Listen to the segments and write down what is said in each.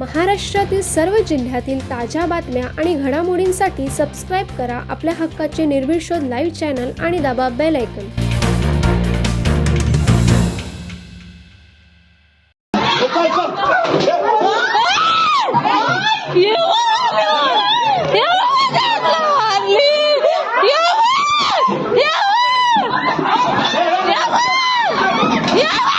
महाराष्ट्रातील सर्व जिल्ह्यातील ताज्या बातम्या आणि घडामोडींसाठी सबस्क्राईब करा आपल्या हक्काचे निर्भीड शोध लाईव्ह चॅनल आणि दाबा बेल ऐकन Yeah!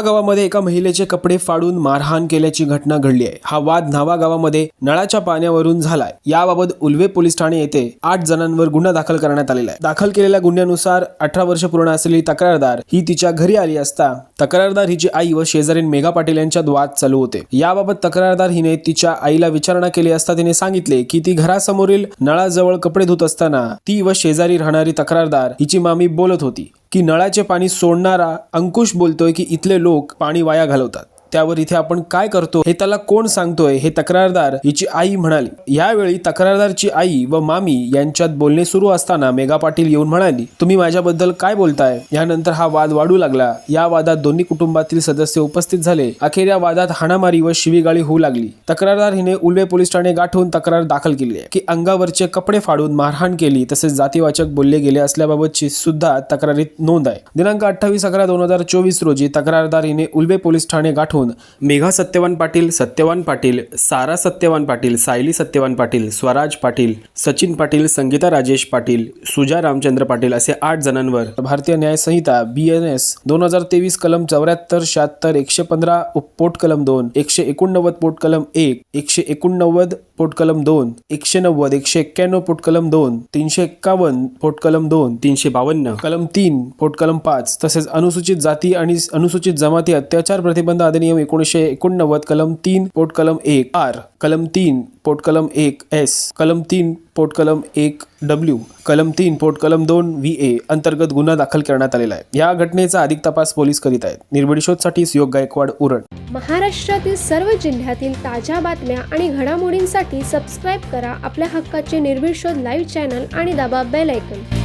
गावामध्ये एका महिलेचे कपडे फाडून मारहाण केल्याची घटना घडली आहे. हा वाद न्हावा गावामध्ये नळाच्या पाण्यावरून झालाय. याबाबत उल्वे पोलीस ठाणे येथे आठ जणांवर गुन्हा दाखल करण्यात आलेला आहे. दाखल केलेल्या गुन्ह्यानुसार अठरा वर्ष पूर्ण असलेली तक्रारदार ही तिच्या घरी आली असता तक्रारदार हिची आई व शेजारीन मेघा पाटील यांच्यात वाद चालू होते. याबाबत तक्रारदार हिने तिच्या आईला विचारणा केली असता तिने सांगितले की ती घरासमोरील नळाजवळ कपडे धुत असताना ती व शेजारी राहणारी तक्रारदार हिची मामी बोलत होती की नळाचे पाणी सोडणारा अंकुश बोलतोय की इथले लोक पाणी वाया घालवतात. त्यावर इथे आपण काय करतो हे त्याला कोण सांगतोय हे तक्रारदार हिची आई म्हणाली. यावेळी तक्रारदारची आई व मामी यांच्यात बोलणे सुरू असताना मेघा पाटील येऊन म्हणाली तुम्ही माझ्याबद्दल काय बोलताय यानंतर हा वाद वाढू लागला. या वादात दोन्ही कुटुंबातील सदस्य उपस्थित झाले. अखेर या वादात हाणामारी व शिवीगाळी होऊ लागली. तक्रारदार हिने उल्वे पोलीस ठाणे गाठून तक्रार दाखल केली आहे. की अंगावरचे कपडे फाडून मारहाण केली तसेच जातीवाचक बोलले गेले असल्याबाबतची सुद्धा तक्रारीत नोंद आहे. दिनांक अठ्ठावीस अकरा दोन हजार चोवीस रोजी तक्रारदार हिने उल्वे पोलीस ठाणे गाठून मेघा सत्यवान पाटील सत्यवान पाटील सारा सत्यवान पाटील सायली सत्यवान पाटील स्वराज पाटील सचिन पाटील संगीता राजेश पाटील सुजा रामचंद्र पाटील असे आठ जणांवर भारतीय न्याय संहिता बी एन एस दोन हजार तेवीस कलम चौऱ्याहत्तर शहात्तर एकशे पंधरा पोट कलम दोन एकशे एकोणनव्वद पोट कलम एक एकशे एकोणनव्वद पोटकलम दोन एकशे नव्वद एकशे एक्क्याण्णव पोटकलम दोन तीनशे एक्कावन्न पोटकलम दोन तीनशे बावन्न. कलम तीन पोटकलम पाच तसेच अनुसूचित जाती आणि अनुसूचित जमाती अत्याचार प्रतिबंध अधिनियम एकोणीसशे एकोणनव्वद कलम तीन पोटकलम एक आर कलम तीन पोटकलम एक एस कलम तीन पोटकलम एक डब्ल्यू कलम तीन पोटकलम दोन व्ही ए अंतर्गत गुन्हा दाखल करण्यात आलेला आहे. या घटनेचा अधिक तपास पोलीस करीत आहेत. निर्भीड सुयोग गायकवाड उरण. महाराष्ट्रातील सर्व जिल्ह्यातील ताज्या बातम्या आणि घडामोडींसाठी सबस्क्राईब करा आपल्या हक्काचे निर्भीड शोध लाईव्ह चॅनल आणि दाबा बेल ऐकन